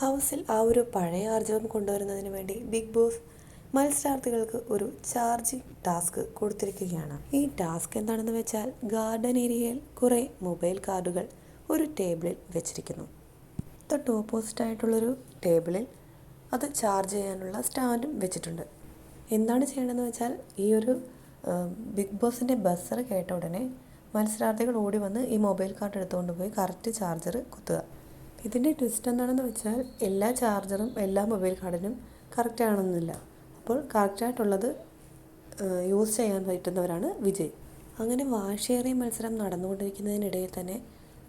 ഹൗസിൽ ആ ഒരു പഴയ ആർജവം കൊണ്ടുവരുന്നതിന് വേണ്ടി ബിഗ് ബോസ് മത്സരാർത്ഥികൾക്ക് ഒരു ചാർജിങ് ടാസ്ക് കൊടുത്തിരിക്കുകയാണ്. ഈ ടാസ്ക് എന്താണെന്ന് വെച്ചാൽ ഗാർഡൻ ഏരിയയിൽ കുറേ മൊബൈൽ കാർഡുകൾ ഒരു ടേബിളിൽ വെച്ചിരിക്കുന്നു. തൊട്ട് ഓപ്പോസിറ്റ് ആയിട്ടുള്ളൊരു ടേബിളിൽ അത് ചാർജ് ചെയ്യാനുള്ള സ്റ്റാൻഡും വെച്ചിട്ടുണ്ട്. എന്താണ് ചെയ്യേണ്ടതെന്ന് വെച്ചാൽ ഈ ഒരു ബിഗ് ബോസിന്റെ ബസ്സർ കേട്ട ഉടനെ മത്സരാർത്ഥികൾ ഓടി വന്ന് ഈ മൊബൈൽ കാർഡ് എടുത്തുകൊണ്ട് പോയി കറക്റ്റ് ചാർജർ കുത്തുക. ഇതിന്റെ ട്വിസ്റ്റ് എന്താണെന്ന് വെച്ചാൽ എല്ലാ ചാർജറും എല്ലാ മൊബൈൽ കാർഡിനും കറക്റ്റ് ആണെന്നില്ല. അപ്പോൾ കറക്റ്റായിട്ടുള്ളത് യൂസ് ചെയ്യാൻ പറ്റുന്നവരാണ് വിജയ്. അങ്ങനെ വാശിയേറിയ മത്സരം നടന്നുകൊണ്ടിരിക്കുന്നതിനിടയിൽ തന്നെ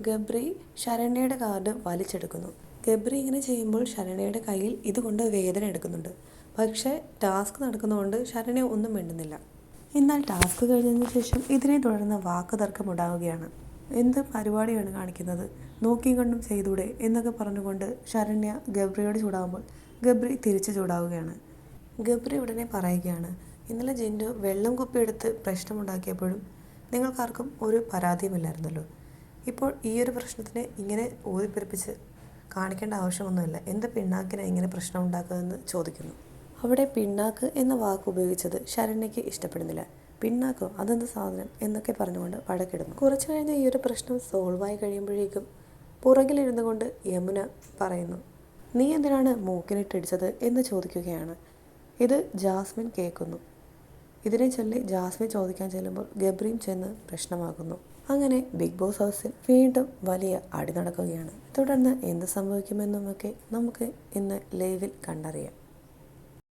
ഗബ്രി ശരണ്യയുടെ കാർഡ് വലിച്ചെടുക്കുന്നു. ഗബ്രി ഇങ്ങനെ ചെയ്യുമ്പോൾ ശരണ്യയുടെ കയ്യിൽ ഇതുകൊണ്ട് വേദന എടുക്കുന്നുണ്ട്. പക്ഷേ ടാസ്ക് നടക്കുന്നതുകൊണ്ട് ശരണ്യ ഒന്നും മിണ്ടുന്നില്ല. എന്നാൽ ടാസ്ക് കഴിഞ്ഞതിന് ശേഷം ഇതിനെ തുടർന്ന് വാക്കുതർക്കം ഉണ്ടാവുകയാണ് എന്ത് പരിപാടിയാണ് കാണിക്കുന്നത്? നോക്കിയും കണ്ടും ചെയ്തൂടെ എന്നൊക്കെ പറഞ്ഞുകൊണ്ട് ശരണ്യ ഗബ്രിയോട് ചൂടാവുമ്പോൾ ഗബ്രി തിരിച്ചു ചൂടാവുകയാണ്. ഗബ്രി ഉടനെ പറയുകയാണ് ഇന്നലെ ജിൻഡു വെള്ളം കുപ്പിയെടുത്ത് പ്രശ്നമുണ്ടാക്കിയപ്പോഴും നിങ്ങൾക്കാർക്കും ഒരു പരാതിയുമില്ലായിരുന്നല്ലോ. ഇപ്പോൾ ഈ ഒരു പ്രശ്നത്തിനെ ഇങ്ങനെ ഊതിപ്പെരുപ്പിച്ച് കാണിക്കേണ്ട ആവശ്യമൊന്നുമില്ല. എന്ത് പിണ്ണാക്കിനെ ഇങ്ങനെ പ്രശ്നം ഉണ്ടാക്കുകയെന്ന് ചോദിക്കുന്നു. അവിടെ പിണ്ണാക്ക് എന്ന വാക്ക് ഉപയോഗിച്ചത് ശരണ്യയ്ക്ക് ഇഷ്ടപ്പെടുന്നില്ല. പിണ്ണാക്കോ അതെന്ത് സാധനം? എന്നൊക്കെ പറഞ്ഞുകൊണ്ട് വഴക്കിടുന്നു. കുറച്ചു കഴിഞ്ഞ് ഈ ഒരു പ്രശ്നം സോൾവ് ആയി കഴിയുമ്പോഴേക്കും പുറകിലിരുന്നു കൊണ്ട് യമുന പറയുന്നു നീ എന്തിനാണ് മൂക്കിനിട്ടിടിച്ചത്? എന്ന് ചോദിക്കുകയാണ്. ഇത് ജാസ്മിൻ കേൾക്കുന്നു. ഇതിനെ ചൊല്ലി ജാസ്മിൻ ചോദിക്കാൻ ചെല്ലുമ്പോൾ ഗബ്രിയും ചെന്ന് പ്രശ്നമാകുന്നു അങ്ങനെ ബിഗ് ബോസ് ഹൗസിൽ വീണ്ടും വലിയ അടി നടക്കുകയാണ്. തുടർന്ന് എന്ത് സംഭവിക്കുമെന്നുമൊക്കെ നമുക്ക് ഇന്ന് ലൈവിൽ കണ്ടറിയാം.